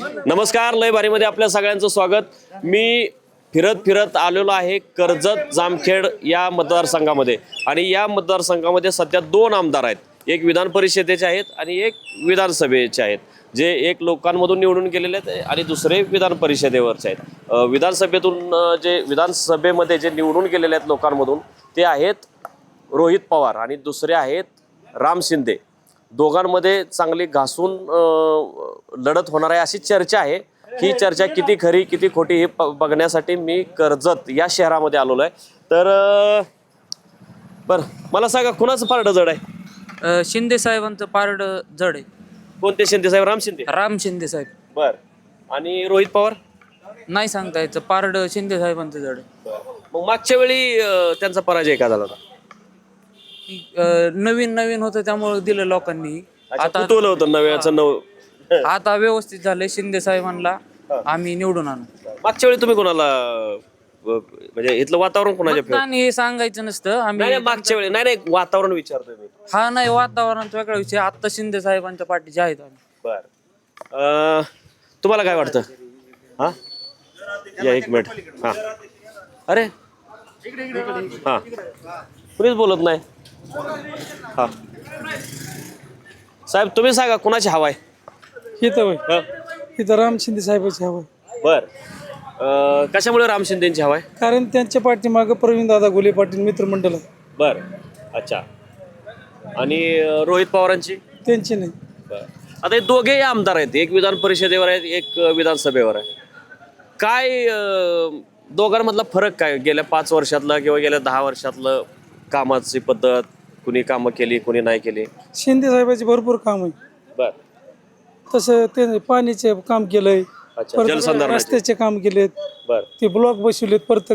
नमस्कार लय बारीमध्ये आपल्या सगळ्यांचं स्वागत. मी फिरत फिरत आलेलो आहे कर्जत जामखेड या मतदारसंघामध्ये. आणि या मतदारसंघामध्ये सध्या दोन आमदार आहेत. एक विधान परिषदेचे आहेत आणि एक विधानसभेचे आहेत. जे एक लोकांमधून निवडून गेलेले आहेत आणि दुसरे विधान परिषदेवरचे आहेत. विधानसभेतून जे विधानसभेमध्ये जे निवडून गेलेले आहेत लोकांमधून ते आहेत रोहित पवार आणि दुसरे आहेत राम शिंदे. दोघांमध्ये चांगली घासून लढत होणार आहे अशी चर्चा आहे. ही चर्चा किती खरी किती खोटी हे बघण्यासाठी मी कर्जत या शहरामध्ये आलेलो आहे. तर बरं मला सांगा कुणाचं पारडं जड आहे? शिंदे साहेबांचं पारड जड आहे. कोणते शिंदे साहेब? राम शिंदे. राम शिंदे साहेब. बर. आणि रोहित पवार? नाही सांगता यायचं पारड शिंदे साहेबांचं जड आहे. मग मागच्या वेळी त्यांचा पराजय का झाला होता? अ, नवीन नवीन होतं त्यामुळे दिलं लोकांनी. आता कुतवलं होतं नव्याचं नव? आता व्यवस्थित झालंय शिंदे साहेबांना आम्ही निवडून आणू. मागच्या वेळी तुम्ही कोणाला अ, म्हणजे इथलं वातावरण कोणाच्या फेवर मतदान हे सांगायचं नसतं. नाही आम्ही नाही, मागच्या वेळी. नाही नाही वातावरण विचारतोय मी. हा नाही वातावरणाचा वेगळा विषय. आता शिंदे साहेबांच्या पाठीचे आहेत आम्ही. बर. अं, तुम्हाला काय वाटतं? हा? या एक मिनिट. हा. अरे. हा. कुणीच बोलत नाही. हा साहेब तुम्ही सांगा कुणाची हवा आहे? इथं होय. हं? इथं राम शिंदे साहेबाची हवं बर. अं, कशामुळे राम शिंदेची हवा आहे? कारण त्यांच्या पाठीमागं प्रवीण दादा घोले पाटील मित्रमंडळ आहे. बर. अच्छा. आणि अं, रोहित पवारांची? त्यांची नाही. बर. आता हे दोघेही आमदार आहेत. एक विधान परिषदेवर आहेत एक अ, विधानसभेवर आहे. काय अ, दोघांमधला फरक काय? गेल्या पाच वर्षातलं किंवा गेल्या दहा वर्षातलं कामाची पद्धत कुणी कामं केली कुणी नाही केली? शिंदे साहेबाचे भरपूर काम आहे. बर. तसं ते पाणीचे काम केलंय अच्छा परत जलसंधारणाचे. रस्त्याचे काम केलेत. बर. ते ब्लॉक बसवलेत परत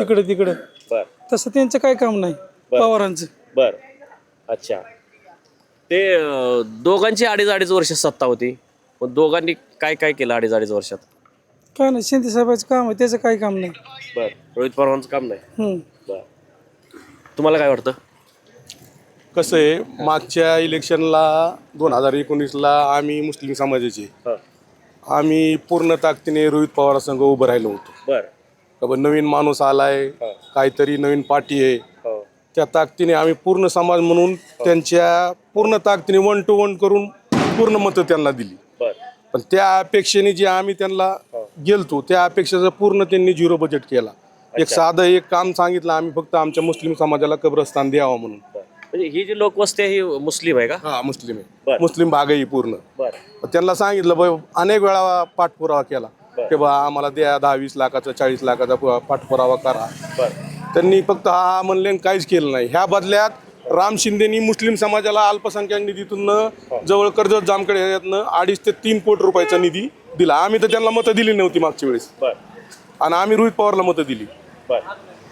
इकडे तिकडे. बर. तसं त्यांचं काय काम नाही पवारांचं. बर. अच्छा. ते अ, दोघांची अडीच अडीच वर्ष सत्ता होती. मग दोघांनी काय काय केलं अडीच अडीच वर्षात? काय नाही शिंदे साहेबाचं काम आहे त्याचं काही काम नाही. बर. रोहित पवारांचं काम नाही? हम्म. बर. तुम्हाला काय वाटतं? कसं आहे मागच्या इलेक्शनला दोन हजार एकोणीसला आम्ही मुस्लिम समाजाचे. हां. आम्ही पूर्ण ताकदीने रोहित पवारासंघ उभं राहिलो होतो. बर. का बा नवीन माणूस आलाय काहीतरी नवीन पार्टी आहे. हो. त्या ताकदीने आम्ही पूर्ण समाज म्हणून त्यांच्या पूर्ण ताकदीने वन टू वन करून पूर्ण मतं त्यांना दिली. बर. पण त्या अपेक्षेने जे आम्ही त्यांना गेलतो त्या अपेक्षेचं पूर्ण त्यांनी झिरो बजेट केला. एक साधं एक काम सांगितलं आम्ही फक्त आमच्या मुस्लिम समाजाला कब्रस्तान द्यावं म्हणून. म्हणजे ही जी लोकवस्ती आहे ही मुस्लिम आहे का? हा मुस्लिम बरं. आहे मुस्लिम भाग आहे ही पूर्ण. बर. त्यांना सांगितलं बा अनेक वेळा पाठपुरावा केला. की बा आम्हाला द्या दहा वीस लाखाचा चाळीस लाखाचा प- पाठपुरावा करा. बर. त्यांनी फक्त हा हा म्हणले आणि काहीच केलं नाही. ह्या बदल्यात राम शिंदेनी मुस्लिम समाजाला अल्पसंख्याक निधीतून जवळ कर्जत ह्याच्यातनं अडीच ते तीन कोटी रुपयाचा निधी दिला. आम्ही तर त्यांना मतं दिली नव्हती मागच्या वेळेस. बर. आणि आम्ही रोहित पवारला मतं दिली. बर.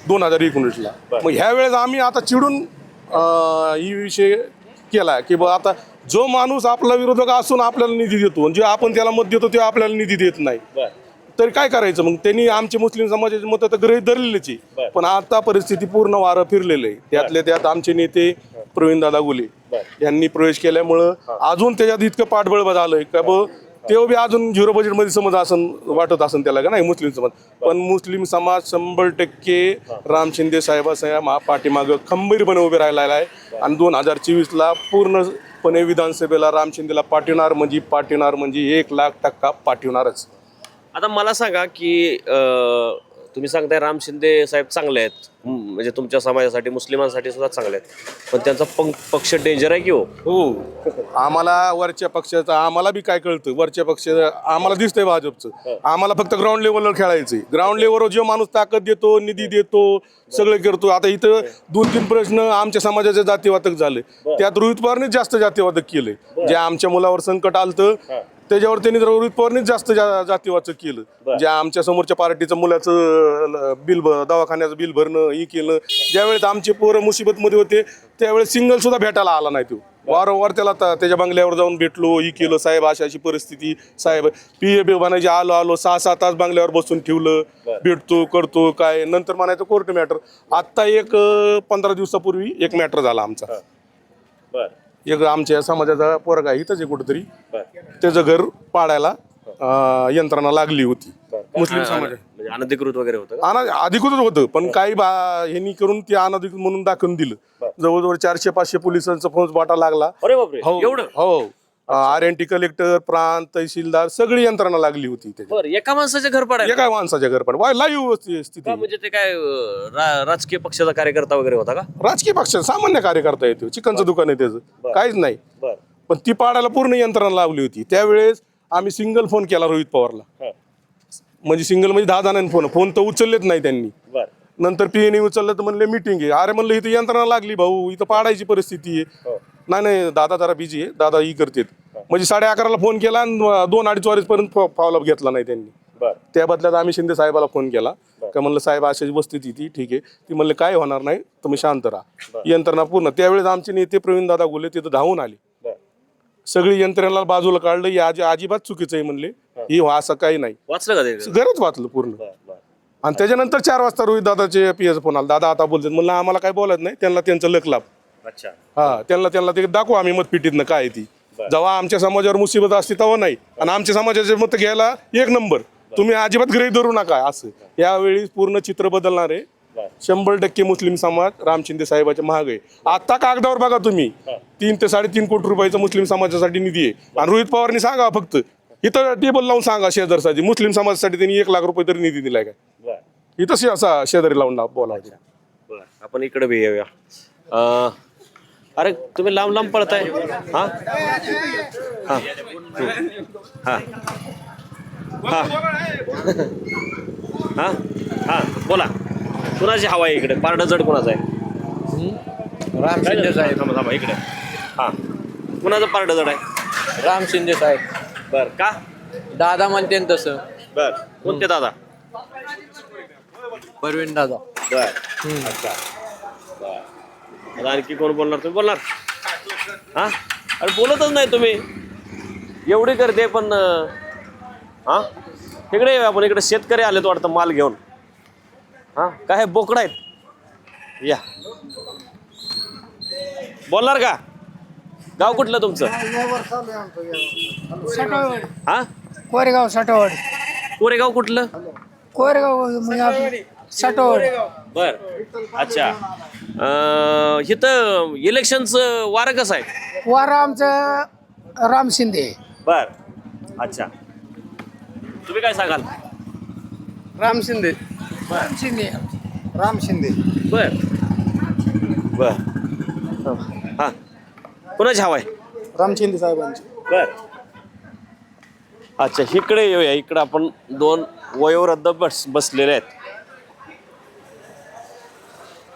दोन हजार एकोणीसला. मग ह्या वेळेस आम्ही आता चिडून ही विषय केला की बा आता जो माणूस आपला विरोधक असून आपल्याला निधी देतो आणि जे आपण त्याला मत देतो ते आपल्याला निधी देत नाही. तर काय करायचं? मग त्यांनी आमचे मुस्लिम समाजाचे मतं तर गृहीत धरलेलीच पण आता परिस्थिती पूर्ण वारं फिरलेलं आहे. त्यातल्या त्यात आमचे नेते प्रवीणदादा गुले यांनी प्रवेश केल्यामुळं अजून त्याच्यात इतकं पाठबळ झालंय का ब? ते बी अजून झिरो बजेटमध्ये समज असन वाटत असन त्याला का नाही मुस्लिम समाज. पण मुस्लिम समाज शंभर टक्के राम शिंदे साहेबासाहेब पाठीमागं खंबीरपणे उभे राहिलेला आहे. आणि दोन हजार चोवीसला पूर्णपणे विधानसभेला राम शिंदेला पाठवणार म्हणजे पाठवणार म्हणजे एक लाख टक्का पाठवणारच. आता मला सांगा की अं, तुम्ही सांगताय राम शिंदे साहेब चांगले आहेत. म्हणजे तुमच्या समाजासाठी मुस्लिमांसाठी सुद्धा चांगले आहेत. पण त्यांचा पंक- पक्ष डेंजर आहे की हो? हो. आम्हाला वरच्या पक्षाचं आम्हाला बी काय कळतं? वरच्या पक्ष आम्हाला दिसतंय भाजपचं. आम्हाला फक्त ग्राउंड लेवलवर खेळायचंय. ग्राउंड लेवलवर जो माणूस ताकद देतो निधी देतो सगळं करतो. आता इथं दोन तीन प्रश्न आमच्या समाजाचे जातीवादक झाले. त्यात रोहित पवारनेच जास्त जातीवादक केले. जे आमच्या मुलावर संकट आलतं त्याच्यावर त्यांनी रोहित पवारनेच जास्त जा- जातीवाचक केलं. जे आमच्या समोरच्या पार्टीचं मुलाचं बिल दवाखान्याचं बिल भरणं हे केलं. ज्यावेळेस आमचे पोरं मुसीबतमध्ये होते त्यावेळेस सिंगल सुद्धा भेटायला आला नाही तो. वारंवार त्याला ता- त्याच्या बंगल्यावर जाऊन भेटलो ही केलं साहेब अशी अशी परिस्थिती. साहेब पी ए बी म्हणायचे आलो आलो सहा सहा तास बंगल्यावर बसून ठेवलं भेटतो करतो काय नंतर म्हणायचं कोर्ट मॅटर. आत्ता एक पंधरा दिवसापूर्वी एक मॅटर झाला आमचा. बर. एक आमच्या समाजाचा पोरगा आहे, इथंच आहे कुठंतरी. त्याचं घर पाडायला यंत्रणा लागली होती. मुस्लिम समाज म्हणजे अनधिकृत वगैरे होतं का? अना अधिकृत होतं. पण काही बा ह्यांनी करून ते अनधिकृत म्हणून दाखवून दिलं. जवळजवळ चारशे पाचशे पोलिसांचा फौज बाटा लागला. अरे बापरे हो एवढं? हो. आर एन टी कलेक्टर प्रांत तहसीलदार सगळी यंत्रणा लागली होती त्याच्यात. बरं एका माणसाचे घर पडायला? एका माणसाच्या घर पण वाय लाईव्ह स्थिती. म्हणजे ते काय अं, रा- राजकीय पक्षाचा कार्यकर्ता वगैरे होता का? राजकीय पक्ष सामान्य कार्यकर्ता येतो. चिकनचं दुकान आहे त्याचं. काहीच नाही. बर. पण ती पाडायला पूर्ण यंत्रणा लावली होती. त्यावेळेस आम्ही सिंगल फोन केला रोहित पवारला. म्हणजे सिंगल म्हणजे दहा जणांनी फोन फोन तर उचललेच नाही त्यांनी. नंतर पीएने उचललं तर म्हणले मिटिंग आहे. अरे म्हणलं इथं यंत्रणा लागली भाऊ इथं पाडायची परिस्थिती आहे. नाही नाही दादा जरा बिजी आहे. दादा ही करतेत. म्हणजे साडे अकराला फोन केला आणि दोन अडीच वाजेपर्यंत फॉलोअप घेतला नाही त्यांनी. त्या बदल्यात आम्ही शिंदे साहेबाला फोन केला. का म्हणलं साहेब अशाची वस्ती ती ठीक आहे. ती म्हणले काय होणार नाही तुम्ही शांत राहा. यंत्रणा पूर्ण. त्यावेळेस आमचे नेते प्रवीण दादा गोले तिथं धावून आले. सगळी यंत्रणा बाजूला काढलं ही आजी अजिबात चुकीचं आहे म्हणले. ही. हो असं काही नाही. वाचलं का ते? गरज वाचलं पूर्ण. बर बर. आणि त्याच्यानंतर चार वाजता रोहित दादाचे पी एस फोन आला. दादा आता बोलतात म्हणलं आम्हाला काय बोलत नाही. त्यांना त्यांचं लक लाभ. अच्छा. हा त्यांना त्यांना ते दाखवू आम्ही मतपिटीतनं काय आहे ती. जेव्हा आमच्या समाजावर मुसीबत असते तेव्हा नाही. आणि आमच्या समाजाचे मत घ्यायला एक नंबर. तुम्ही अजिबात गृहीत धरू नका असं. यावेळी पूर्ण चित्र बदलणार आहे. शंभर टक्के मुस्लिम समाज राम शिंदे साहेबाच्या महाग आहे. आता कागदावर बघा तुम्ही. तीन ते साडेतीन कोटी रुपयाचा मुस्लिम समाजासाठी निधी आहे. आणि रोहित पवारनी सांगा फक्त. इथं टेबल लावून सांगा शेजारसाठी मुस्लिम समाजासाठी त्यांनी एक लाख रुपये तरी निधी दिलाय काय? बर. इथंच असा शेजारी लावून बोलायचं आपण इकडे बी येऊया. अं, अरे तुम्ही लांब लांब पळताय. हा? हा. हा. हा. हा. हा. बोला. कुणाची हवा आहे इकडे? पारडं जड कुणाचं आहे? राम शिंदे साहेब. थांबा थांबा इकडे. हा. कुणाचं पारडं जड आहे? राम शिंदे साहेब. बर. का? दादा म्हणते न तसं. बर. कोणते दादा? परवीन दादा. बर. अच्छा. बर. आता आणखी कोण बोलणार? तुम्ही बोलणार? हा? अरे बोलतच नाही तुम्ही. एवढी करते पण अं, हा? इकडे येऊया आपण. इकडे शेतकरी आलेत वाटतं माल घेऊन. हा? काय बोकड आहेत? या. बोलणार का? गाव कुठलं तुमचं? हा? कोरेगाव साठवड. कोरेगाव कुठलं? कोरेगाव म्हणजे आपलं साठवड. बर. अच्छा. अं, इथं इलेक्शनचं वारं कसं आहे? वारा आमचं राम शिंदे. बर. अच्छा. तुम्ही काय सांगाल? राम शिंदे. राम शिंदे. राम शिंदे. बर. बर. हा. कुणाची हवा आहे? राम शिंदे साहेबांचे. बर. अच्छा इकडे येऊया. इकडे आपण दोन वयोवृद्ध बस बसलेले आहेत.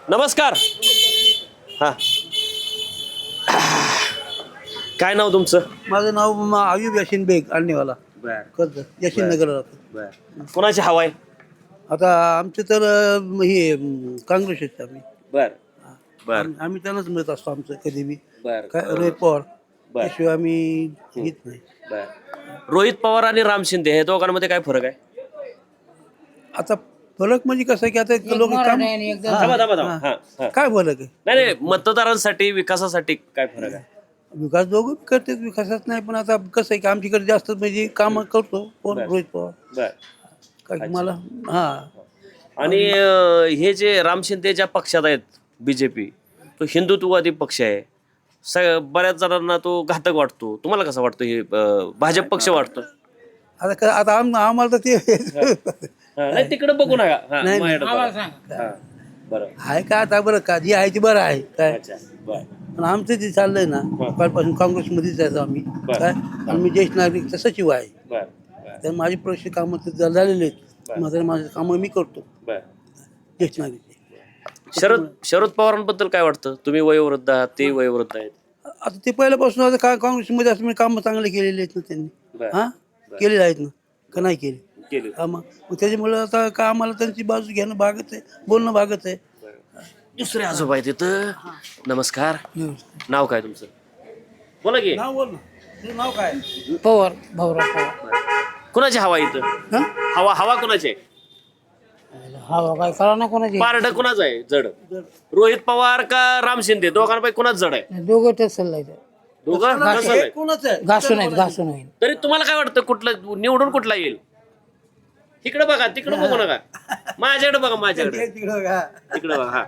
नमस्कार. हा. काय नाव तुमचं? माझं नाव म- आयुब याशीन बेग आणणेवाला बर. कर्ज याशीन नगरला. राहतो बर. कुणाची हवा आहे? आता आमचे तर अं, हे अं, काँग्रेसचे आम्ही. बर बर. आम- आम्ही त्यांनाच मिळत असतो आमचं कधी बी. बर काय रोहित पवार. बर. त्याशिवाय आम्ही घेत नाही. बर. रोहित पवार आणि राम शिंदे हे दोघांमध्ये काय फरक आहे? आता फरक म्हणजे कसं आहे की आता लोक काम हा, थांबा थांबा थांबा. हा. हा हा. काय फरक आहे? नाही नाही मतदारांसाठी विकासासाठी काय फरक आहे? विकास दोघं बी करतात विकासात नाही पण आता कसं आहे की आमच्याकडे जास्त म्हणजे काम करतो कोण? रोहित पवार. बर. काय मला हा. आणि अं, हे जे राम शिंदे ज्या पक्षात आहेत बीजेपी तो हिंदुत्ववादी पक्ष आहे. स बऱ्याच जणांना तो घातक वाटतो. तुम्हाला कसं वाटतं हे अं, भाजप पक्ष वाटतो? आता क- आता आम आम्हाला तर ते हा, नाही तिकडे बघू नका. हा, नाही, माझ्याकडे बघा. हा, बरं. आहे का आता? बरं का? जी आहे ती बरं आहे. काय? अच्छा बर. पण आमचं जे चाललंय ना कालपासून काँग्रेसमध्येच आहे आम्ही. काय? आणि मी ज्येष्ठ नागरिकचा सचिव आहे. बर. तर माझे प्रश्न कामं तर झालेले आहेत मात्र माझे कामं मी करतो. ज्येष्ठ शरद शरद पवारांबद्दल काय वाटतं? तुम्ही वयोवृद्ध आहात ते वयोवृद्ध आहेत. आता ते पहिल्यापासून आता का काँग्रेसमध्ये असं मी कामं चांगले केलेले आहेत ना त्यांनी. हा? केलेले आहेत ना? का नाही केले? केले. हा मग मग त्याच्यामुळे आता का आम्हाला त्यांची बाजू घेणं भागत आहे बोलणं भागत आहे. दुसरे आजोबा आहेत इथं. नमस्कार. नाव काय तुमचं? बोला की. नाव बोल ना. तुझं नाव काय? पवार भाऊराव पवार. कुणाची हवा आहे इथं? हा? हवा हवा कुणाची आहे? हवा काय करा ना कोणाची. पारड कुणाचं आहे? जड. रोहित पवार का राम शिंदे? दोघांपैकी कुणाच जड आहे? दोघं दोघं? कसं आहे? घासून आहेत घासून आहेत. तरी तुम्हाला काय वाटतं कुठलं निवडून कुठला येईल? इकडे बघा तिकडे बघू नका. माझ्याकडे बघा माझ्याकडे. तिकडं? तिकडे बघा हा.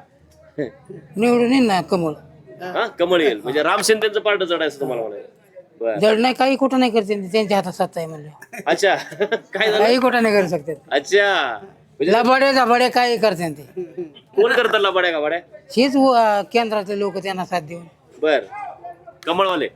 निवडून येईन ना कमळ. हा कमळ येईल. म्हणजे राम शिंदेचं पार्ट चढायचं तुम्हाला म्हणायचं. बर. जड नाही काही कुठं नाही करते त्यांच्या हातात सत्ता आहे म्हणलं. अच्छा. काय झालं? काही कुठं नाही करू शकतात अच्छा. म्हणजे लबाडे दबाडे काही करते ते? कोण करतात लबाड्या गाबाड्या? हेच व- केंद्रातले लोक त्यांना साथ देऊन. बर. कमळवाले.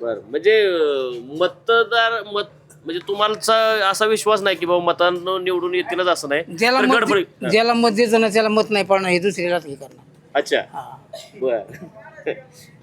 बर. म्हणजे अं, मतदार मत म्हणजे तुम्हाला असा विश्वास नाही की बाबा मतांना निवडून येतीलच असं नाही. ज्याला तर मत गडबडी ज्याला मत द्यायचं ना त्याला मत नाही पडणार हे दुसरीला हे करणार. अच्छा. बर.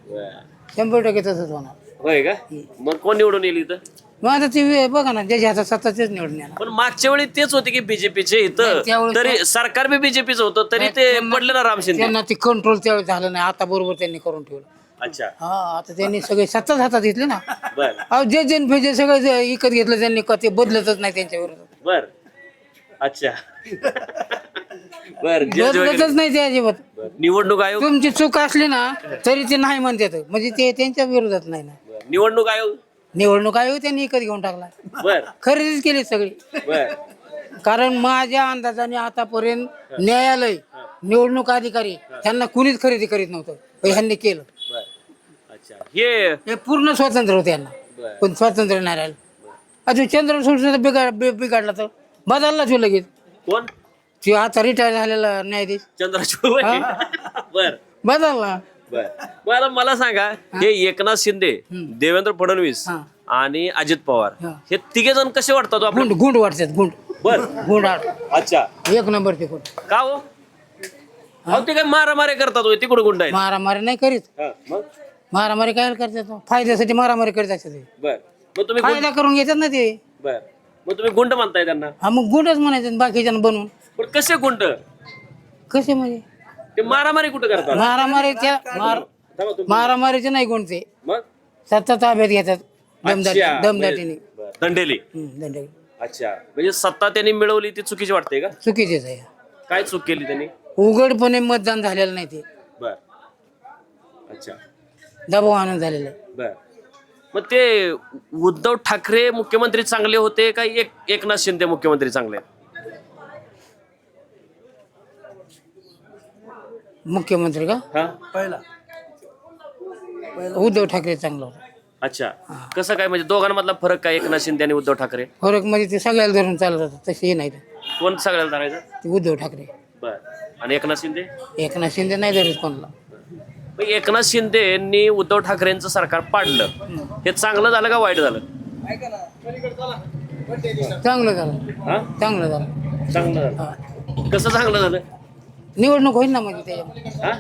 बर. शंभर टक्के तसंच होणार. होय का? मग कोण निवडून येईल इथं? मग आता ते बघा ना ज्याच्या हातात सत्ता तेच निवडून येणार. पण मागच्या वेळी तेच होते की बीजेपीचे इथं. नाही, त्यावेळी तरी सरकार बी बीजेपीचं होतं तरी ते पडले ना राम शिंदे. त्यांना ते कंट्रोल त्यावेळेस झालं नाही आता बरोबर त्यांनी करून ठेवलं. अच्छा. हा आता त्यांनी सगळे सत्ताच हातात घेतले ना. बर. अहो जे जन जे सगळं जे विकत घेतलं त्यांनी क- ते बदलतच नाही त्यांच्या विरोधात. बर. अच्छा. बर. बदलतच नाही ते अजिबात. बर. निवडणूक आयोग तुमची चूक असली ना तरी ते नाही म्हणतात म्हणजे ते त्यांच्या विरोधात नाही ना. बर. निवडणूक आयोग निवडणूक आयोग त्यांनी विकत घेऊन टाकला. बर. खरेदीच केली सगळी. बर. कारण माझ्या अंदाजाने आतापर्यंत न्यायालय निवडणूक अधिकारी त्यांना कुणीच खरेदी करीत नव्हतं. पण ह्यांनी केलं. बर. अच्छा. हे हे पूर्ण स्वातंत्र्य होतं यांना. बर. पण स्वातंत्र्य नाही राहिलं. आता चंद्र बिघाड बि- बिघडला तर? बदलला तो लगेच. कोण? ते आता रिटायर झालेला न्यायाधीश. चंद्रचूड बर. बदलला. बर. बरं मला सांगा हे. एकनाथ शिंदे देवेंद्र फडणवीस हा. आणि अजित पवार हा. हे तिघे जण कसे वाटतात हो? गुंड गुंड वाटतात गुंड. बर. गुंड आड. अच्छा. एक नंबर ते गुंड का हो? अहो ते काय मारामारी करतात होय तिकडे गुंड आहेत. मारामारी नाही करीत. हा, मग? मारामारी काय करतात? फायद्यासाठी मारामारी करीत ते. बर. मग तुम्ही गुंड- फायदा करून घेतात ना ते. बर. मग तुम्ही गुंड म्हणताय त्यांना. हा मग गुंडच म्हणायचं बाकीच्या बनवून. पण कसे गुंड? कसे म्हणजे? ते मारामारी कुठे करतात? मारामारी त्या मार थांबा तुम्ही. मारामारीचे नाही ते मग? सत्ता ताब्यात घेतात. दमदाटी अच्छा, दमदाटीने. बर. दंडेली. हम्म, अच्छा. म्हणजे सत्ता त्यांनी मिळवली ती चुकीची वाटते का? चुकीचेच आहे. काय चूक केली त्यांनी? उघडपणे मतदान झालेलं नाही ते. बर. अच्छा. दबाव आणून झालेलं आहे. बर. मग ते उद्धव ठाकरे मुख्यमंत्री चांगले होते का एक एकनाथ शिंदे मुख्यमंत्री चांगले? आहेत? मुख्यमंत्री का? हा? पहिला. उद्धव ठाकरे चांगला होता. अच्छा. कसं काय म्हणजे दोघांमधला फरक काय एकनाथ शिंदे आणि उद्धव ठाकरे? फरक म्हणजे ते सगळ्याला धरून चालत होतं तसे नाही. ते. कोण सगळ्याला धरायचं? ते उद्धव ठाकरे. बर. आणि एकनाथ शिंदे? एकनाथ शिंदे नाही धरत कोणाला. मग एकनाथ शिंदेनी उद्धव ठाकरेंचं सरकार पाडलं. हे चांगलं झालं का वाईट झालं? चांगलं झालं. हा? चांगलं झालं. चांगलं झालं. कसं चांगलं झालं? निवडणूक होईल ना म्हणजे त्याच्यामध्ये हा?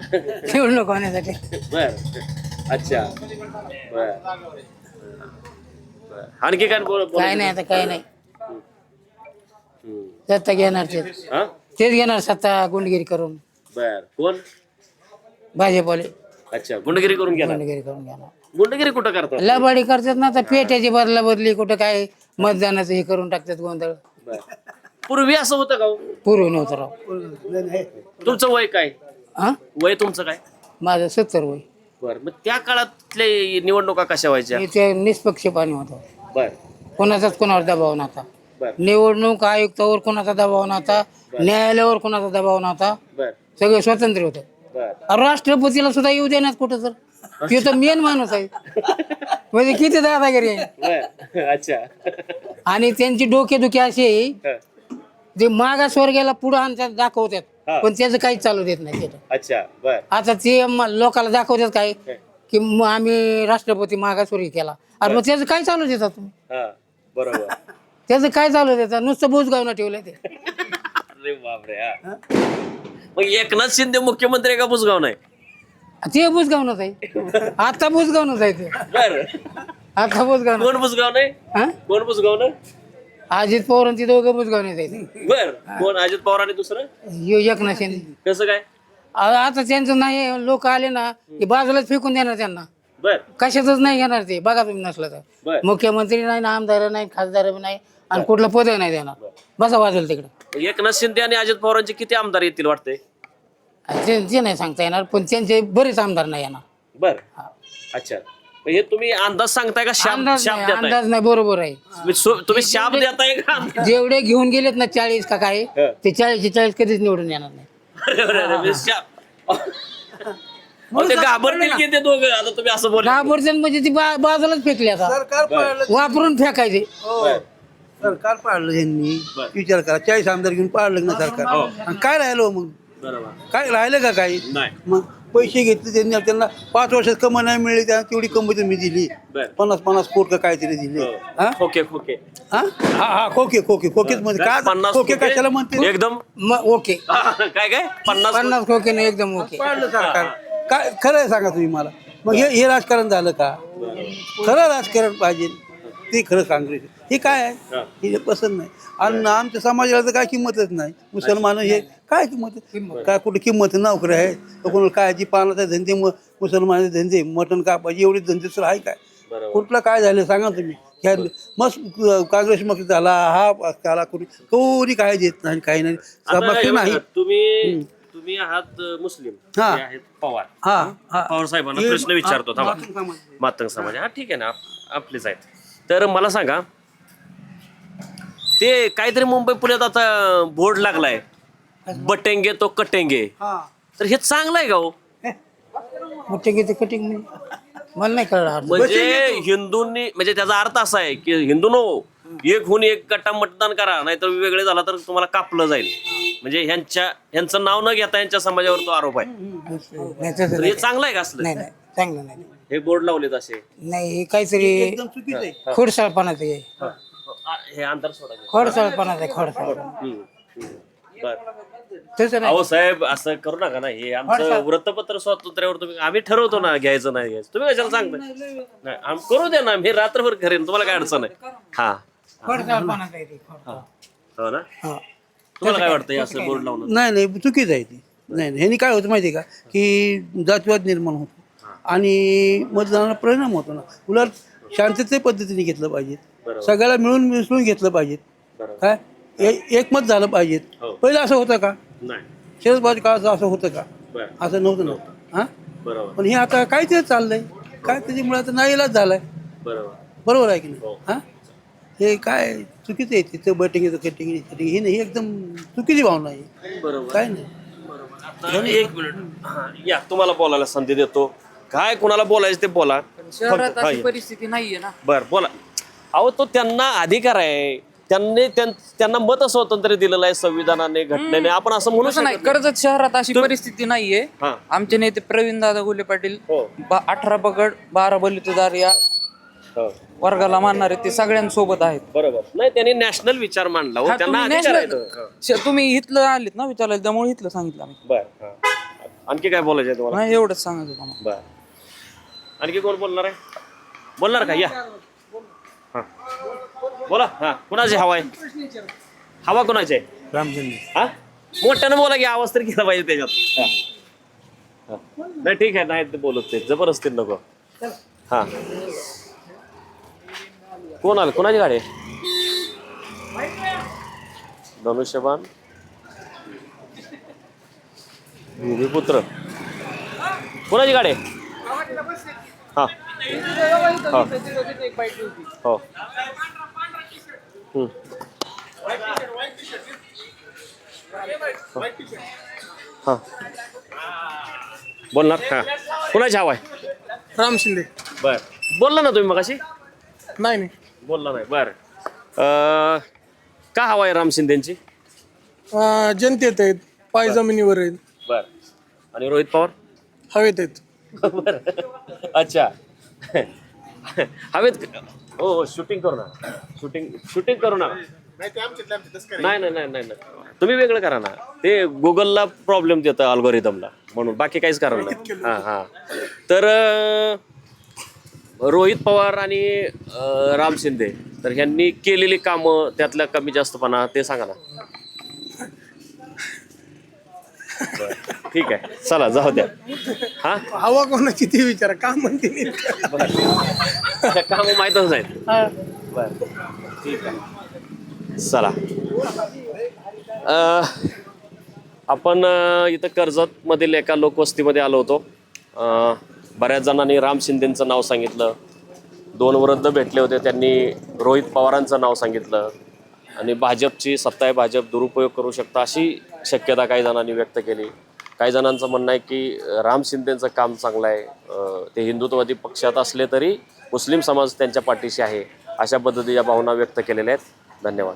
निवडणूक होण्यासाठी. बर. अच्छा. बर. बर. आणखी काय बोल बोल- काय नाही आता काय नाही. हम्म. सत्ता घेणार तेच हा? तेच घेणार सत्ता गुंडगिरी करून. बर. कोण? भाजपवाले. अच्छा गुंडगिरी करून घ्या गुंडगिरी करून घेणार. गुंडगिरी कुठं करतात? लबाडी करतात ना आता पेट्याची बदला बदली कुठं काय मतदानाचं हे करून टाकतात गोंधळ. बर. पूर्वी असं होतं का हो? पूर्वी नव्हतं राव. तुमचं वय काय? हा वय तुमचं काय? माझं सत्तर वय. बर मग त्या काळातले निवडणुका कशा व्हायच्या? ते निष्पक्षपानी होतं. बर. कोणाचाच कोणावर दबाव नव्हता. बर. निवडणूक आयुक्तावर कोणाचा दबाव नव्हता न्यायालयावर कोणाचा दबाव नव्हता. बर. सगळे स्वतंत्र होते. राष्ट्रपतीला सुद्धा येऊ देण्यात कुठं तर. ते तर मेन माणूस आहे. म्हणजे किती दादागिरी आहे. बर अच्छा. आणि त्यांची डोकेदुखी अशी आहे. हा. जे मागासवर्गाला पुढं आणतात दाखवतात हा. पण त्याचं काहीच चालू देत नाही त्याचं अच्छा बर. आता ते म- लोकांना दाखवतात काय की म- आम्ही राष्ट्रपती मागासवर्गीय केला. अरे मग त्याचं काय चालू देतात तुम्ही? हा बरोबर. त्याचं काय चालू देतात? नुसतं बुजगावनं ठेवलंय ते. अरे बापरे हा? मग एकनाथ शिंदे मुख्यमंत्री आहे का बुजगाव नाही? ते बुजगावनंच आहे. आता बुजगावनंच आहे ते. बर. आता बुजगावनं कोण बुजगाव नाही? हा? कोण बुजगाव नाही? अजित पवार आणि ते दोघं बुजगावनंच आहेत बर. कोण? अजित पवार आणि दुसरं? यो एकनाथ शिंदे. कसं काय? आता त्यांचं नाही लोक आले ना की बाजूलाच फेकून देणार त्यांना. बर. कशातच नाही घेणार ते. बघा तुम्ही नसलं तर. बर. मुख्यमंत्री नाही ना आमदार नाही खासदार बी नाही आणि कुठलं पद नाही देणार. बसा वाजेल तिकडे. एकनाथ शिंदे आणि अजित पवारांचे किती आमदार येतील वाटते ते ते नाही सांगता येणार पण त्यांचे बरेच आमदार नाही येणार. बर. अच्छा. हे तुम्ही अंदाज सांगताय का? शाप अंदाज शाप नाही देताय. अंदाज नाही बरोबर आहे. तुम्ही सो- तुम्ही शाप देताय का? जेवढे घेऊन गेलेत ना चाळीस का काय ते चाळीसचे चाळीस कधीच निवडून येणार नाही. अरे, अरे, अरे, म्हणजे शाप अहो, ते घाबरतील की ते दोघं. आता तुम्ही असं बोल म्हणजे ती बा- बाजूलाच फेकली आता. सरकार पाळलं. वापरून फेकायचे. सरकार पाळलं यांनी विचार करा. चाळीस आमदार घेऊन पाळलं ना सरकार? आणि काय राहिलो मग? बरोबर. काय राहिलं का काही? नाही. मग पैसे घेतले त्यांनी त्यांना पाच वर्षात कमा नाही मिळली त्यांना तेवढी कमाई तुम्ही दिली. बर. पन्नास पन्नास कोट का काहीतरी दिले. हा. खोके खोके. हा? हा हा खोके खोके खोकेच मध्ये काय पन्नास खोके? कशाला म्हणते? एकदम? मग ओके. काय काय? पन्नास पन्नास खोके नाही एकदम ओके. सरकार. काय खरं आहे सांगा तुम्ही मला. मग हे हे राजकारण झालं का? खरं राजकारण पाहिजे. ते खरं काँग्रेस हे काय आहे? हे. पसंत नाही. आणि आमच्या समाजाला तर काय किंमतच नाही. मुसलमान हे काय किंमत? काय कुठे किंमत? नोकरी आहे. तर कोणाला काय जी पानाचे धंदे मुसलमानाचे धंदे मटण कापायचे एवढे धंदे तर आहे काय? कुठलं काय झालं सांगा ना तुम्ही. ह्या मस्त काँग्रेस मग झाला हा झाला कोणी कोणी काय देत नाही काही नाही. हे नाही. तुम्ही तुम्ही आहात मुस्लिम. हा. पवार. हा हा. पवार साहेबांना हे- प्रश्न विचारतो मातंग समाज. हा ठीक आहे ना आप- आपलेच आहेत. तर मला सांगा ते काहीतरी मुंबई पुण्यात आता बोर्ड लागलाय. बटेंगे तो कटेंगे. हा. तर हे चांगलं आहे का हो? मोठे घेते कटिंग मला नाही कळलं म्हणजे हिंदूंनी म्हणजे त्याचा अर्थ असा आहे की हिंदूनो एक होऊन एक गटा मतदान करा नाहीतर वेगळे झाला तर तुम्हाला कापलं जाईल. म्हणजे ह्यांच्या ह्यांचं नाव न घेता यांच्या समाजावर तो आरोप आहे. नाही तसं तर हे नाही चांगलं आहे का असलं? नाही नाही चांगलं नाही. हे बोर्ड लावलेत असे. नाही हे काहीतरी एकदम चुकीचं आहे. खोडसाळपणाचं आहे. आ, हे अंतर आहे खोडसाळपणा हम्म, हम्म. बरं. तसं नाही अहो साहेब असं करू नका ना. हे आमचं वृत्तपत्र स्वातंत्र्यावर तुम्ही आम्ही ठरवतो ना घ्यायचं नाही घ्यायचं. तुम्ही कशाला सांगताय? नाही आम- करू द्या ना. मी रात्रभर करेन तुम्हाला काय अडचण आहे? हा. खोडसाळपणाचं आहे ते खोडसाळ. हो. ना? हा. तुम्हाला काय वाटतं हे असं बोर्ड लावून नाही नाही चुकीचं आहे ती. नाही नाही. ह्यानी काय होतं माहिती आहे का? की जातवाद निर्माण होतो. आणि मतदानाला परिणाम होतो ना. उलट शांतते पद्धतीने घेतलं पाहिजे. सगळ्याला मिळून मिसळून घेतलं पाहिजे काय? ए- एकमत झालं पाहिजे पहिलं असं होतं का? नाही. शरद पवार काळाचं असं होतं का? बरं. असं नव्हतं ना. हा? बरोबर. पण हे आता काय ते चाललंय. काय त्याच्यामुळे आता नाईलाज झालाय. बरोबर. बरोबर आहे की नाही? हा. हे? काय चुकीचं आहे तिथं बैठकीचं कटिंग कटिंग हे नाही हे एकदम चुकीची भावना आहे. बरोबर. काय नाही. आता एक मिनिट. हा, या तुम्हाला बोलायला संधी देतो. काय कुणाला बोलायचं ते बोला. शहरात हा, अशी ये. परिस्थिती नाहीये ना. बर बोला. अहो तो त्यांना अधिकार आहे. त्यांनी त्यां- त्यांना मत स्वातंत्र्य दिलेलं आहे संविधानाने घटनेने. आपण असं म्हणू नाही. शकत नाही. कर्जत शहरात अशी परिस्थिती नाहीये. आमचे नेते प्रवीण दादा गुले पाटील हो. अठरा पगड बारा बलितदार या हो. वर्गाला मानणारे ते सगळ्यांसोबत आहेत. बरोबर. नाही त्यांनी नॅशनल विचार मांडला. हो त्यांना तुम्ही इथलं आलेत ना विचारायला त्यामुळे इथलं सांगितलं. आणखी काय बोलायचं तुम्हाला? एवढंच सांगायचं आणखी कोण बोलणार आहे? बोलणार का? या. हा. बोला. हा. कुणाची हवा आहे? हवा कुणाची आहे? रामचंद्र. हा? मोठ्यानं बोला की आवाज तर केला पाहिजे त्याच्यात. हा. हा. नाही ठीक आहे. नाही ते बोलत ते. जबरदस्ती नको हा. कोण आलं? कोणाची गाडी आहे? धनुष्यबाण. पुत्र कोणाची गाडी आहे? हा. हा. हो हम्म. हा. बोलणार? हा. कुणाची हवा आहे? राम शिंदे. बर. बोलला ना तुम्ही मगाशी? नाही नाही. बोलला नाही. बर. का हवा आहे राम शिंदेची? अं, जनतेत आहेत. पाय जमिनीवर आहेत. बर. आणि रोहित पवार? हवेत आहेत. बर. अच्छा. हवेत हो हो शूटिंग करू ना. शूटिंग शूटिंग करू ना. नाही नाही नाही नाही नाही. तुम्ही वेगळं करा ना. ते गुगलला प्रॉब्लेम देतं अल्गोरिदमला म्हणून. बाकी काहीच कारण नाही. हां हां. तर अं, रोहित पवार आणि अं, राम शिंदे तर ह्यांनी केलेली कामं त्यातल्या कमी जास्तपणा ते सांगा ना. ठीक आहे. चला जाऊ द्या. हा? हवा कोणाची ती विचारा. का म्हणते काम माहीतच नाहीत. बर. ठीक आहे. चला. अं, आपण अं, इथं कर्जत मधील एका लोकवस्तीमध्ये आलो होतो. अं, बऱ्याच जणांनी राम शिंदेचं नाव सांगितलं. दोन वृद्ध भेटले होते. त्यांनी रोहित पवारांचं नाव सांगितलं. आणि भाजपची सत्ता आहे भाजप दुरुपयोग करू शकता अशी शक्यता काही जणांनी व्यक्त केली. काही जणांचं म्हणणं आहे की राम शिंदेचं काम चांगलं आहे. ते हिंदुत्ववादी पक्षात असले तरी मुस्लिम समाज त्यांच्या पाठीशी आहे. अशा पद्धतीच्या भावना व्यक्त केलेल्या आहेत. धन्यवाद.